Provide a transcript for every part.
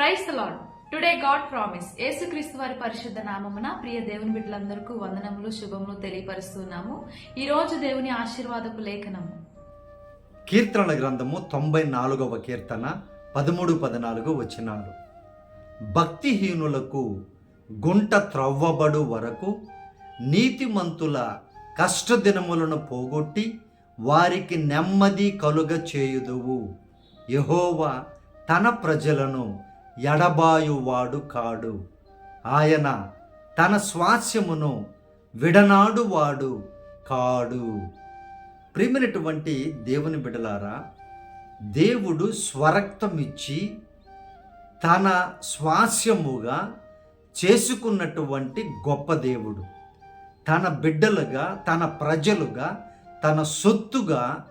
Praise Lord today God promise. యేసుక్రీస్తు వారి పరిశుద్ధ నామమున ప్రియ దేవుని బిడ్డలందరికీ వందనములు శుభములు తెలియపరుస్తున్నాము. ఈ రోజు దేవుని ఆశీర్వాదపు లేఖనము కీర్తనల గ్రంథము తొంభై నాలుగవ కీర్తన పదమూడు పద్నాలుగు వచ్చినాడు భక్తిహీనులకు గుంట త్రవ్వబడు వరకు నీతిమంతుల కష్టదినములను పోగొట్టి వారికి నెమ్మది కలుగ చేయుదువు యహోవా తన ప్రజలను ఎడబాయువాడు కాడు. ఆయన తన స్వాస్యమును విడనాడువాడు కాడు. ప్రిమినటువంటి దేవుని బిడలారా దేవుడు స్వరక్తమిచ్చి తన స్వాస్యముగా చేసుకున్నటువంటి గొప్ప దేవుడు. తన బిడ్డలుగా తన ప్రజలుగా తన సొత్తుగా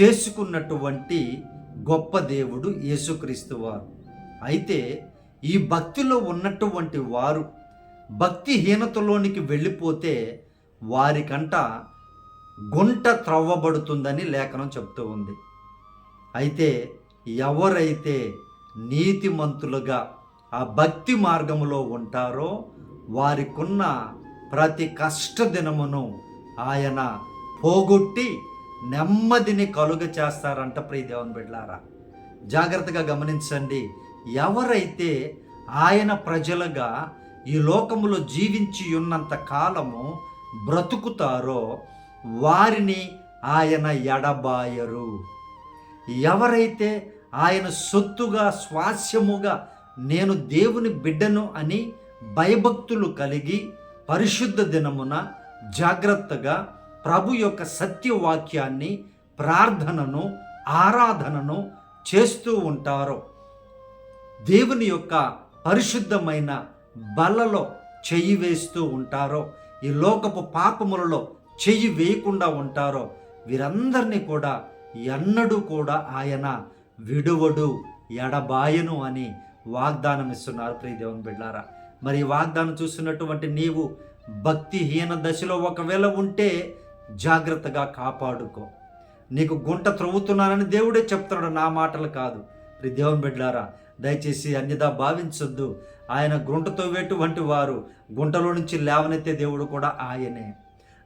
చేసుకున్నటువంటి గొప్ప దేవుడు యేసుక్రీస్తు వారు. అయితే ఈ భక్తిలో ఉన్నటువంటి వారు భక్తిహీనతలోనికి వెళ్ళిపోతే వారికంట గుంట త్రవ్వబడుతుందని లేఖనం చెప్తూ ఉంది. అయితే ఎవరైతే నీతిమంతులుగా ఆ భక్తి మార్గములో ఉంటారో వారికున్న ప్రతి కష్ట దినమును ఆయన పోగొట్టి నెమ్మదిని కలుగ చేస్తారంట ప్రియదేవన్ బిడ్లారా. జాగ్రత్తగా గమనించండి. ఎవరైతే ఆయన ప్రజలుగా ఈ లోకములో జీవించి ఉన్నంత కాలము బ్రతుకుతారో వారిని ఆయన ఎడబాయరు. ఎవరైతే ఆయన సొత్తుగా స్వాస్యముగా నేను దేవుని బిడ్డను అని భయభక్తులు కలిగి పరిశుద్ధ దినమున జాగ్రత్తగా ప్రభు యొక్క సత్యవాక్యాన్ని ప్రార్థనను ఆరాధనను చేస్తూ ఉంటారో. దేవుని యొక్క పరిశుద్ధమైన బలలో చెయ్యి వేస్తూ ఉంటారో ఈ లోకపు పాపములలో చెయ్యి వేయకుండా ఉంటారో వీరందరినీ కూడా ఎన్నడూ కూడా ఆయన విడువడు ఎడబాయను అని వాగ్దానం ఇస్తున్నారు ప్రియ బిడ్లారా బిడ్డారా మరి వాగ్దానం చూస్తున్నటువంటి నీవు భక్తిహీన దశలో ఒకవేళ ఉంటే జాగ్రత్తగా కాపాడుకో. నీకు గుంట త్రవ్వుతున్నానని దేవుడే చెప్తున్నాడు నా మాటలు కాదు. ప్రియ బిడ్లారా బిడ్డారా దయచేసి అన్యదా భావించొద్దు. ఆయన గుంట తవ్వేటువంటి వారు. గుంటలో నుంచి లేవనెత్తే దేవుడు కూడా ఆయనే.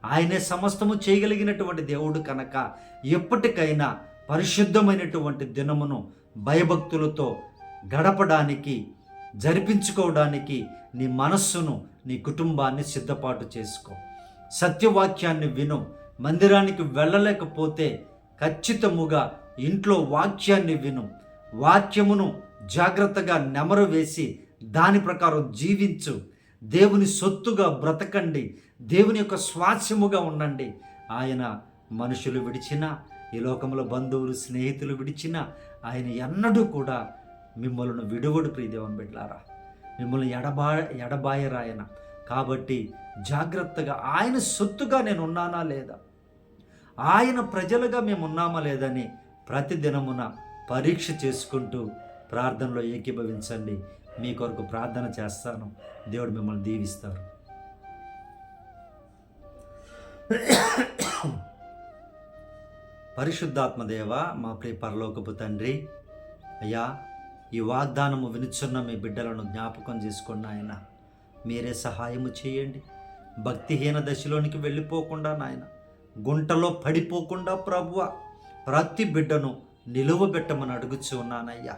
ఆయనే సమస్తము చేయగలిగినటువంటి దేవుడు కనుక ఎప్పటికైనా పరిశుద్ధమైనటువంటి దినమును భయభక్తులతో గడపడానికి జరిపించుకోవడానికి నీ మనస్సును నీ కుటుంబాన్ని సిద్ధపాటు చేసుకో. సత్యవాక్యాన్ని విను. మందిరానికి వెళ్ళలేకపోతే ఖచ్చితముగా ఇంట్లో వాక్యాన్ని విను. వాక్యమును జాగ్రత్తగా నెమరు వేసి దాని ప్రకారం జీవించు. దేవుని సొత్తుగా బ్రతకండి. దేవుని యొక్క స్వాస్యముగా ఉండండి. ఆయన మనుషులు విడిచిన ఈ లోకంలో బంధువులు స్నేహితులు విడిచిన ఆయన ఎన్నడూ కూడా మిమ్మల్ని విడువడు ప్రియదేవన్ బిడ్లారా. మిమ్మల్ని ఎడబా ఎడబాయరు ఆయన. కాబట్టి జాగ్రత్తగా ఆయన సొత్తుగా నేను ఉన్నానా లేదా? ఆయన ప్రజలుగా మేము ఉన్నామా లేదని ప్రతిదినమున పరీక్ష చేసుకుంటూ ప్రార్థనలో ఏకీభవించండి. మీ కొరకు ప్రార్థన చేస్తాను. దేవుడు మిమ్మల్ని దీవిస్తారు. పరిశుద్ధాత్మదేవ మా ప్రియ పరలోకపు తండ్రి అయ్యా ఈ వాగ్దానము వినుచున్న మీ బిడ్డలను జ్ఞాపకం చేసుకున్న ఆయన మీరే సహాయము చేయండి. భక్తిహీన దశలోనికి వెళ్ళిపోకుండా నాయన. గుంటలో పడిపోకుండా ప్రభువ ప్రతి బిడ్డను నిలువబెట్టమని అడుగుచు ఉన్నానయ్యా.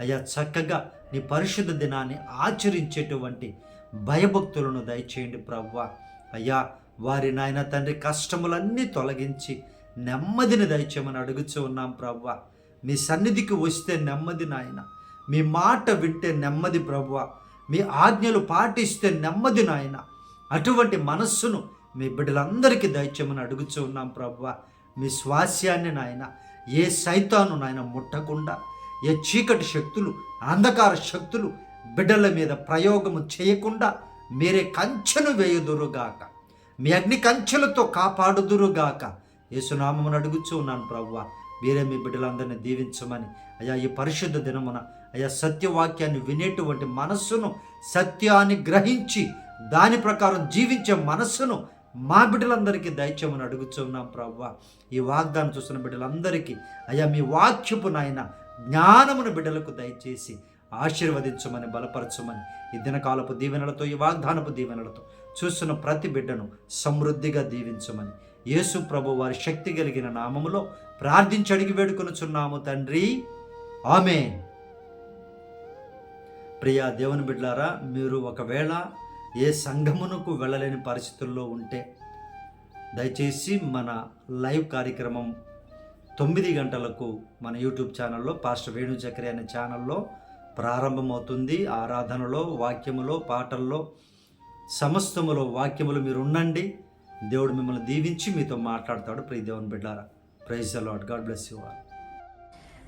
అయ్యా చక్కగా నీ పరిశుద్ధ దినాన్ని ఆచరించేటువంటి భయభక్తులను దయచేయండి ప్రవ్వ. అయ్యా వారి నాయన తండ్రి కష్టములన్నీ తొలగించి నెమ్మదిని దయచేయమని అడుగుచూ ఉన్నాం ప్రవ్వ. మీ సన్నిధికి వస్తే నెమ్మది నాయన. మీ మాట వింటే నెమ్మది ప్రవ్వ. మీ ఆజ్ఞలు పాటిస్తే నెమ్మది నాయన. అటువంటి మనస్సును మీ బిడ్డలందరికీ దయచేయమని అడుగుచూ ఉన్నాం ప్రవ్వ. మీ స్వాస్యాన్ని నాయన ఏ సైతాను నాయన ముట్టకుండా ఏ చీకటి శక్తులు అంధకార శక్తులు బిడ్డల మీద ప్రయోగము చేయకుండా మీరే కంచెను వేయుదురుగాక. మీ అగ్ని కంచెలతో కాపాడుదురుగాక. యేసునామమును అడుగుచూ ఉన్నాను ప్రవ్వ. మీరే మీ బిడ్డలందరినీ దీవించమని. అయ్యా ఈ పరిశుద్ధ దినమున అయ్యా సత్యవాక్యాన్ని వినేటువంటి మనస్సును సత్యాన్ని గ్రహించి దాని ప్రకారం జీవించే మనస్సును మా బిడ్డలందరికీ దయచేమని అడుగుచున్నాం ప్రవ్వ. ఈ వాగ్దానం చూస్తున్న బిడ్డలందరికీ అయ్యా మీ వాక్యపు నాయన జ్ఞానమును బిడ్డలకు దయచేసి ఆశీర్వదించమని బలపరచమని ఈ దినకాలపు దీవెనలతో ఈ వాగ్దానపు దీవెనలతో చూస్తున్న ప్రతి బిడ్డను సమృద్ధిగా దీవించమని యేసు ప్రభు వారి శక్తి కలిగిన నామములో ప్రార్థించి అడిగి వేడుకొనుచున్నాము తండ్రి. ఆమె ప్రియా దేవుని బిడ్లారా మీరు ఒకవేళ ఏ సంఘమునకు వెళ్ళలేని పరిస్థితుల్లో ఉంటే దయచేసి మన లైవ్ కార్యక్రమం తొమ్మిది గంటలకు మన యూట్యూబ్ ఛానల్లో పాస్టర్ వేణు చక్రి అనే ఛానల్లో ప్రారంభమవుతుంది. ఆరాధనలో వాక్యములో పాటల్లో సమస్తములో వాక్యములు మీరు ఉండండి. దేవుడు మిమ్మల్ని దీవించి మీతో మాట్లాడతాడు. ప్రీ దేవుని బిడ్డారా praise Lord God bless you all.